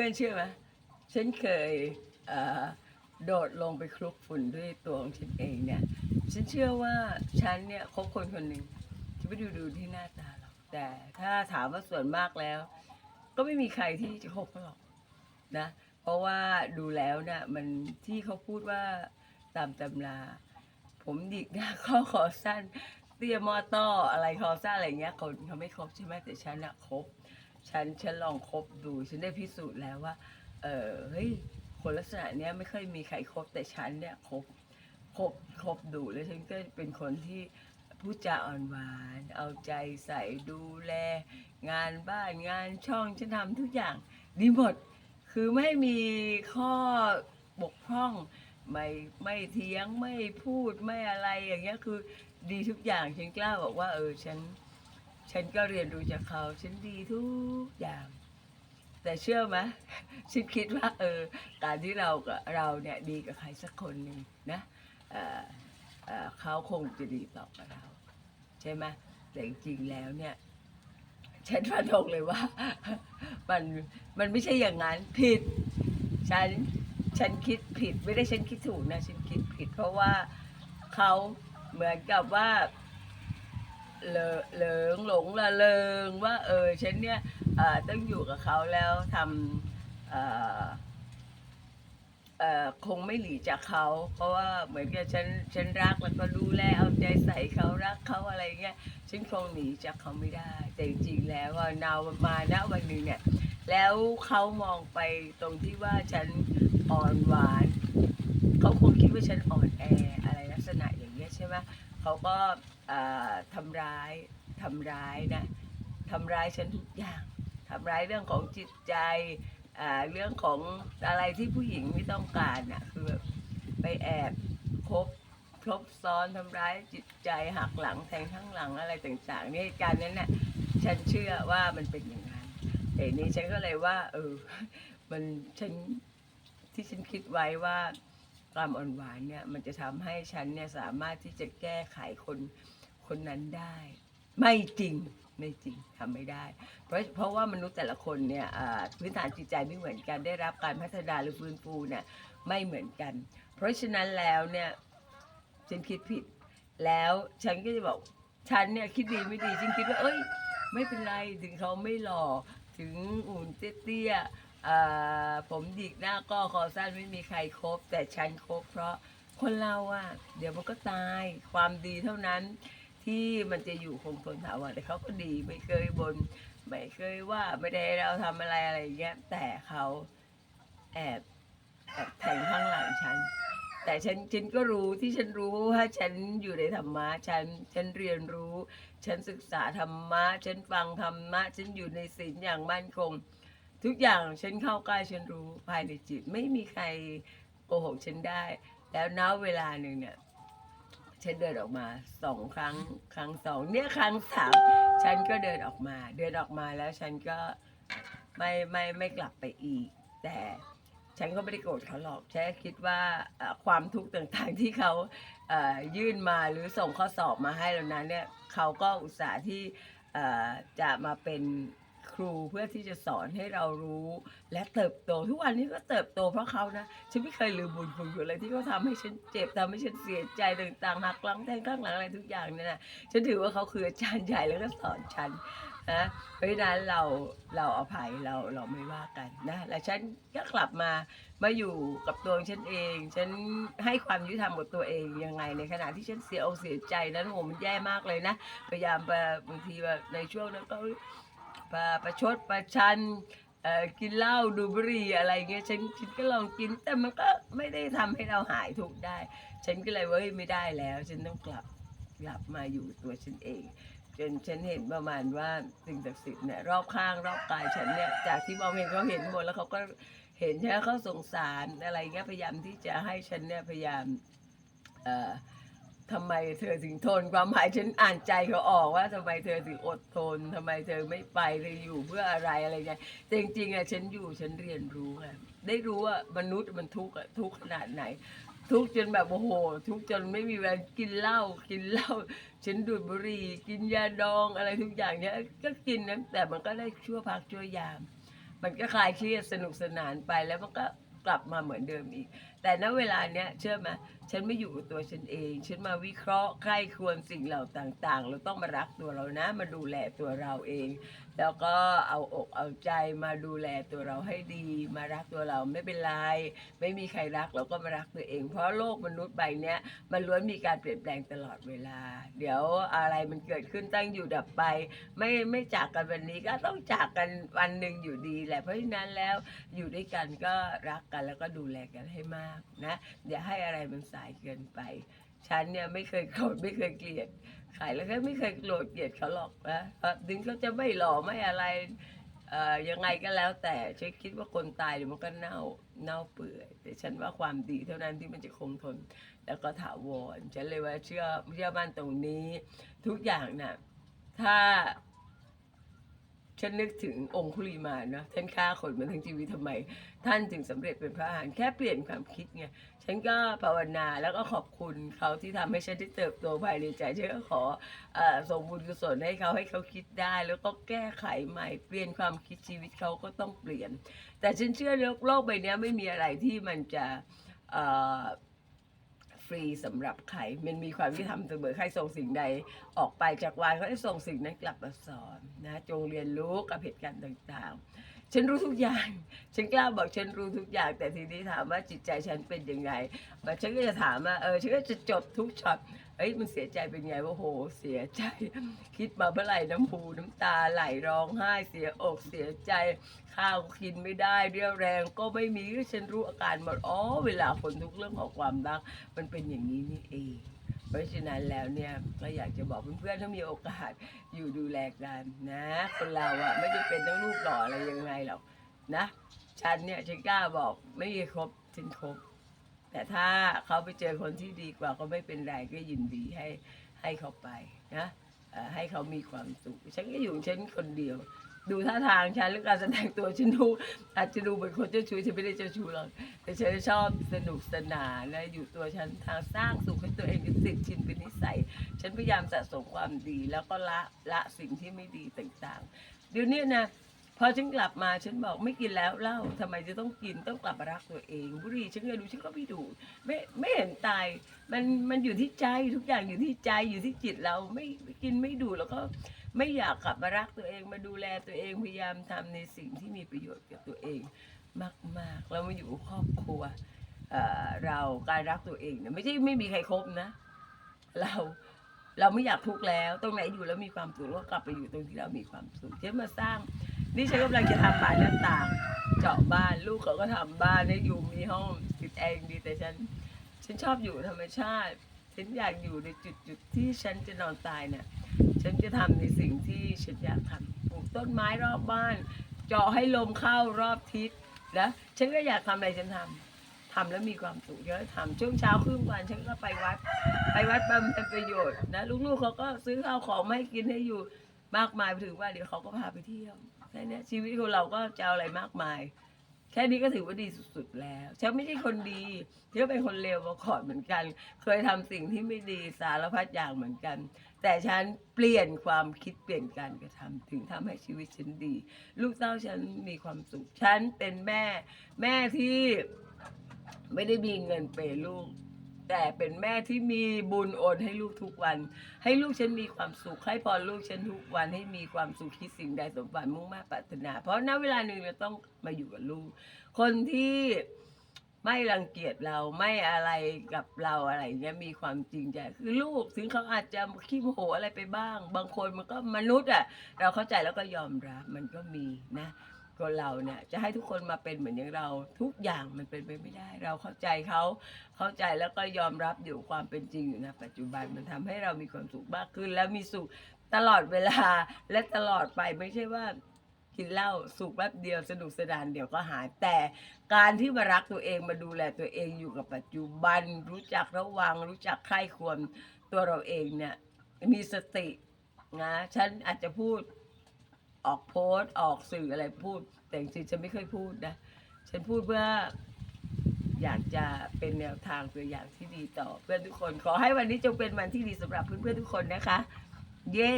พื่อนเชื่อไหมฉันเคยโดดลงไปคลุกฝุ่นด้วยตัวของฉันเองเนี่ยฉันเชื่อว่าฉันเนี่ยคบคนคนหนึ่งที่ไม่ดูดูที่หน้าตาหรอกแต่ถ้าถามว่าส่วนมากแล้ว ก็ไม่มีใครที่จะคบเขาหรอกนะเพราะว่าดูแล้วเนี่ยมันที่เขาพูดว่าตามตำราผมหยิกหน้าข้อคอสั้นเตี้ยมอต้ออะไรคอสั้นอะไรเงี้ยคนเขาไม่คบใช่ไหมแต่ฉันอะคบ ฉันฉันลองคบดู ฉันได้พิสูจน์แล้วว่า เออเฮ้ยคนลักษณะเนี้ยไม่เคยมีใครคบแต่ฉันเนี่ยคบคบคบดูแล้วฉันก็เป็นคนที่พูดจาอ่อนหวาน เอาใจใส่ดูแล งานบ้านงานช่องฉันทำทุกอย่างดีหมด คือไม่มีข้อบกพร่อง ไม่ไม่เถียงไม่พูดไม่อะไรอย่างเงี้ยคือดีทุกอย่างฉันกล้าบอกว่าเออฉัน ฉันก็เรียนรู้จากเขา ฉันดีทุกอย่าง แต่เชื่อไหมฉันคิดว่าเออการที่เรากับเราเนี่ยดีกับใครสักคนหนึ่งนะเเเขาคงจะดีต่อกับเรา ใช่ไหมแต่จริงๆแล้วเนี่ยฉันฟันธงเลยว่ามันมันไม่ใช่อย่างนั้นผิด ฉันฉันคิดผิดไม่ได้ฉันคิดถูกนะ ฉันคิดผิด เพราะว่าเขาเหมือนกับว่า เลอเหลิงหลงละเลงว่าเออฉันเนี่ยต้องอยู่กับเขาแล้วทำคงไม่หลีจากเขา เพราะว่าเหมือนกับฉันฉันรักแล้วก็ดูแลเอาใจใส่เขารักเขาอะไรเงี้ยฉันคงหนีจากเขาไม่ได้ แต่จริงๆแล้วว่านาวมาณวันหนึ่งเนี่ยแล้วเขามองไปตรงที่ว่าฉันอ่อนหวาน เขาคงคิดว่าฉันอ่อนแออะไรลักษณะอย่างเงี้ยใช่ไหม เขาก็ทำร้ายทำร้ายนะทำร้ายฉันทุกอย่างทำร้ายเรื่องของจิตใจเรื่องของอะไรที่ผู้หญิงไม่ต้องการน่ะคือแบบไปแอบคบครบซ้อนทำร้ายจิตใจหักหลังแทงข้างหลังอะไรต่างๆนี่การนั้นน่ะฉันเชื่อว่ามันเป็นอย่างนั้นแต่นี้ฉันก็เลยว่า เออ มันฉันที่ฉันคิดไว้ว่า ความอ่อนหวานเนี่ยมันจะทำให้ฉันเนี่ยสามารถที่จะแก้ไขคนคนนั้นได้ ไม่จริงไม่จริงทำไม่ได้ เพราะเพราะว่ามนุษย์แต่ละคนเนี่ยพื้นฐานจิตใจไม่เหมือนกันได้รับการพัฒนาหรือฟื้นฟูเนี่ยไม่เหมือนกัน เพราะฉะนั้นแล้วเนี่ยฉันคิดผิด แล้วฉันก็จะบอกฉันเนี่ยคิดดีไม่ดีฉันคิดว่าเอ้ย ไม่เป็นไรถึงเขาไม่หล่อถึงอุ่นเตี้ยๆ ผมหยิกหน้าก็คอสั้นไม่มีใครครบ แต่ฉันครบเพราะคนเราอะเดี๋ยวมันก็ตายความดีเท่านั้นที่มันจะอยู่คงทนถาวรแต่เขาก็ดีไม่เคยบนไม่เคยว่าไม่ได้เราทำอะไรอะไรอย่างเงี้ยแต่เขาแอบแอบแทงข้างหลังฉัน แต่ฉันฉันก็รู้ที่ฉันรู้ว่าฉันอยู่ในธรรมะฉันฉันเรียนรู้ ฉันศึกษาธรรมะ ฉันฟังธรรมะ ฉันอยู่ในศีลอย่างมั่นคง ทุกอย่างฉันเข้าใกล้ฉันรู้ภายในจิต ไม่มีใครโกหกฉันได้ แล้วณเวลาหนึ่งเนี่ย ฉันเดินออกมาสองครั้ง ครั้งสองเนี่ยครั้งสามฉันก็เดินออกมา เดินออกมาแล้วฉันก็ไม่ไม่ไม่กลับไปอีก แต่ฉันก็ไม่ได้โกรธเขาหรอกฉันคิดว่าความทุกข์ต่างๆที่เขาเอ่อยื่นมาหรือส่งข้อสอบมาให้เรานั้นเนี่ยเขาก็อุตส่าห์ที่จะมาเป็น ครูเพื่อที่จะสอนให้เรารู้และเติบโต ทุกวันนี้ก็เติบโตเพราะเขานะฉันไม่เคยลืมบุญคุณอะไรที่เขาทำให้ฉันเจ็บทำให้ฉันเสียใจต่างๆหักหลังแทงข้างหลังอะไรทุกอย่างเนี่ยนะฉันถือว่าเขาคืออาจารย์ใหญ่แล้วก็สอนฉันนะเพราะฉะนั้นเราเราอภัยเราเราไม่ว่ากันนะแล้วฉันก็กลับมามาอยู่กับตัวฉันเอง ฉันให้ความยุติธรรมกับตัวเองยังไง ในขณะที่ฉันเสียอกเสียใจนั้นโหมันแย่มากเลยนะพยายามไปบางทีแบบในช่วงนั้นก็ ประประชดประชันกินเหล้าดูบุหรี่อะไรเงี้ยฉันฉันก็ลองกินแต่มันก็ไม่ได้ทำให้เราหายทุกได้ ฉันก็เลยเว้ยไม่ได้แล้ว ฉันต้องกลับกลับมาอยู่ตัวฉันเอง จนฉันเห็นประมาณว่าสิ่งศักดิ์สิทธิ์เนี่ยรอบข้างรอบกายฉันเนี่ยจากที่มองเห็นเขาเห็นหมดแล้วเขาก็เห็นใช่ไหมเขาสงสารอะไรเงี้ยพยายามที่จะให้ฉันเนี่ยพยายามเอ่อ ทำไมเธอถึงทนความหมายฉันอ่านใจเขาออกว่าทำไมเธอถึงอดทนทำไมเธอไม่ไปเธออยู่เพื่ออะไรอะไรเงี้ยจริงๆอะฉันอยู่ฉันเรียนรู้อะได้รู้ว่ามนุษย์มันทุกข์อะทุกข์ขนาดไหน ทุกข์จนแบบโอ้โห ทุกข์จนไม่มีเวลากินเหล้ากินเหล้าฉันดูดบุหรี่กินยาดองอะไรทุกอย่างเนี้ยก็กินนะแต่มันก็ได้ชั่วพักชั่วยาม มันก็คลายเครียดสนุกสนานไปแล้วมันก็ กลับมาเหมือนเดิมอีก แต่ณเวลาเนี้ยเชื่อไหมฉันไม่อยู่กับตัวฉันเอง ฉันมาวิเคราะห์ใคร่ควรสิ่งเหล่าต่างๆ เราต้องมารักตัวเรานะ มาดูแลตัวเราเอง แล้วก็เอาอกเอาใจมาดูแลตัวเราให้ดี มารักตัวเราไม่เป็นไร ไม่มีใครรักเราก็มารักตัวเอง เพราะโลกมนุษย์ใบเนี้ยมันล้วนมีการเปลี่ยนแปลงตลอดเวลา เดี๋ยวอะไรมันเกิดขึ้นตั้งอยู่ดับไป ไม่ไม่จากกันวันนี้ก็ต้องจากกันวันหนึ่งอยู่ดีแหละเพราะฉะนั้นแล้วอยู่ด้วยกันก็รักกันแล้วก็ดูแลกันให้มากนะอย่าให้อะไรมันสายเกินไป ฉันเนี่ยไม่เคยโกรธไม่เคยเกลียด ขายแล้วก็ไม่เคยโกรธเกลียดเขาหรอกนะถึงเขาจะไม่หล่อไม่อะไรยังไงก็แล้วแต่ฉันคิดว่าคนตายเดี๋ยวมันก็เน่าเน่าเปื่อย แต่ฉันว่าความดีเท่านั้นที่มันจะคงทน แล้วก็ถาวรฉันเลยว่าเชื่อเชื่อมั่นตรงนี้ ทุกอย่างน่ะถ้า ฉันนึกถึงองคุลีมานเนาะท่านฆ่าคนมาทั้งชีวิตทำไม ท่านถึงสำเร็จเป็นพระอรหันต์แค่เปลี่ยนความคิดไงฉันก็ภาวนาแล้วก็ขอบคุณเขาที่ทำให้ฉันได้เติบโตภายในใจฉันก็ขออส่งบุญกุศลให้เขาให้เขาคิดได้ แล้วก็แก้ไขใหม่ เปลี่ยนความคิดชีวิตเขาก็ต้องเปลี่ยน แต่ฉันเชื่อโลกใบนี้ไม่มีอะไรที่มันจะ ฟรีสำหรับใครมันมีความยุติธรรมเสมอใครส่งสิ่งใดออกไปจากวานเขาจะส่งสิ่งนั้นกลับมาสอนนะจงเรียนรู้กับเหตุการณ์ต่างๆ ฉันรู้ทุกอย่าง ฉันกล้าบอกฉันรู้ทุกอย่าง แต่ทีนี้ถามว่าจิตใจฉันเป็นยังไงมันฉันก็จะถามว่าเออฉันก็จะจดทุกช็อตเอ้ยมันเสียใจเป็นไงว่าโหเสียใจ คิดมาเมื่อไหร่น้ำหูน้ำตาไหลร้องไห้เสียอกเสียใจ ข้าวกินไม่ได้เรี่ยวแรงก็ไม่มีฉันรู้อาการหมดอ๋อเวลาคนทุกเรื่องของความรัก มันเป็นอย่างนี้นี่เอง เพราะฉะนั้นแล้วเนี่ยก็อยากจะบอกเพื่อนๆถ้ามีโอกาสอยู่ดูแลกันนะ คนเราอะไม่จำเป็นต้องรูปหล่ออะไรยังไงหรอกนะ ฉันเนี่ยฉันกล้าบอกไม่ครบฉันครบ แต่ถ้าเขาไปเจอคนที่ดีกว่าก็ไม่เป็นไรก็ยินดีให้ให้เขาไปนะ ให้เขามีความสุข ฉันก็อยู่ฉันคนเดียว ดูท่าทางฉันหรือการแสดงตัวฉันดูอาจจะดูเป็นคนเจ้าชู้ฉันไม่ได้เจ้าชู้หรอกแต่ฉันชอบสนุกสนานและอยู่ตัวฉันทางสร้างสุขให้ตัวเองเป็นติดชินเป็นนิสัย ฉันพยายามสะสมความดีแล้วก็ละละสิ่งที่ไม่ดีต่างๆเดี๋ยวนี้นะ พอฉันกลับมาฉันบอกไม่กินแล้วเหล้าทำไมจะต้องกินต้องกลับมารักตัวเองบุหรี่ฉันเคยดูฉันก็ไม่ดูดไม่ไม่เห็นตายมันมันอยู่ที่ใจทุกอย่างอยู่ที่ใจอยู่ที่จิตเราไม่ไม่กินไม่ดูดแล้วก็ไม่อยากกลับมารักตัวเองมาดูแลตัวเองพยายามทำในสิ่งที่มีประโยชน์กับตัวเองมากๆเรามาอยู่ครอบครัวเอ่อเราการรักตัวเองเนี่ยไม่ใช่ไม่มีใครครบนะ เราเราไม่อยากทุกข์แล้ว ตรงไหนอยู่แล้วมีความสุขก็กลับไปอยู่ตรงที่เรามีความสุขฉันมาสร้าง นี่ฉันกำลังจะทำบ้านหน้าต่าง เจาะบ้านลูกเขาก็ทำบ้านให้อยู่มีห้องติดแอร์ดีแต่ฉัน ฉันชอบอยู่ธรรมชาติ ฉันอยากอยู่ในจุดจุดที่ฉันจะนอนตายเนี่ยฉันจะทำในสิ่งที่ฉันอยากทำปลูกต้นไม้รอบบ้าน เจาะให้ลมเข้ารอบทิศนะฉันก็อยากทำอะไรฉันทำทำแล้วมีความสุขเยอะทำช่วงเช้าครึ่งวันฉันก็ไปวัด ไปวัดบำเพ็ญประโยชน์นะลูกๆเขาก็ซื้อข้าวของมาให้กินให้อยู่ มากมายถึงว่าเดี๋ยวเขาก็พาไปเที่ยวแค่นี้ชีวิตของเราก็จะเอาอะไรมากมาย แค่นี้ก็ถือว่าดีสุดๆแล้วฉันไม่ใช่คนดีฉันก็เป็นคนเลวมาก่อนเหมือนกัน เคยทำสิ่งที่ไม่ดีสารพัดอย่างเหมือนกัน แต่ฉันเปลี่ยนความคิดเปลี่ยนการกระทำถึงทำให้ชีวิตฉันดี ลูกเต้าฉันมีความสุขฉันเป็นแม่ แม่ที่ไม่ได้มีเงินเปย์ลูก แต่เป็นแม่ที่มีบุญโอนให้ลูกทุกวัน ให้ลูกฉันมีความสุขให้พรลูกฉันทุกวันให้มีความสุขคิดสิ่งใดสมบัติมุ่งมา่ปรารถนา เพราะณเวลาหนึ่งเราต้องมาอยู่กับลูก คนที่ไม่รังเกียจเราไม่อะไรกับเราอะไรเงี้ยมีความจริงใจคือลูกถึงเขาอาจจะขี้โมโหอะไรไปบ้าง บางคนมันก็มนุษย์อะเราเข้าใจแล้วก็ยอมรับมันก็มีนะ คนเราเนี่ยจะให้ทุกคนมาเป็นเหมือนอย่างเราทุกอย่างมันเป็นไปไม่ได้ เราเข้าใจเขาเข้าใจแล้วก็ยอมรับอยู่ความเป็นจริงอยู่นะปัจจุบันมันทำให้เรามีความสุขมากขึ้น แล้วมีสุขตลอดเวลาและตลอดไปไม่ใช่ว่ากินเหล้าสุขแป๊บเดียวสนุกสนานเดี๋ยวก็หายแต่การที่มารักตัวเองมาดูแลตัวเองอยู่กับปัจจุบัน รู้จักระวัง รู้จักใคร่ควรตัวเราเองเนี่ยมีสตินะฉันอาจจะพูด ออกโพสต์ออกสื่ออะไรพูด แต่จริงๆฉันไม่เคยพูดนะ ฉันพูดเพื่ออยากจะเป็นแนวทางตัวอย่างที่ดีต่อเพื่อนทุกคนขอให้วันนี้จงเป็นวันที่ดีสำหรับเพื่อนๆทุกคนนะคะ เย้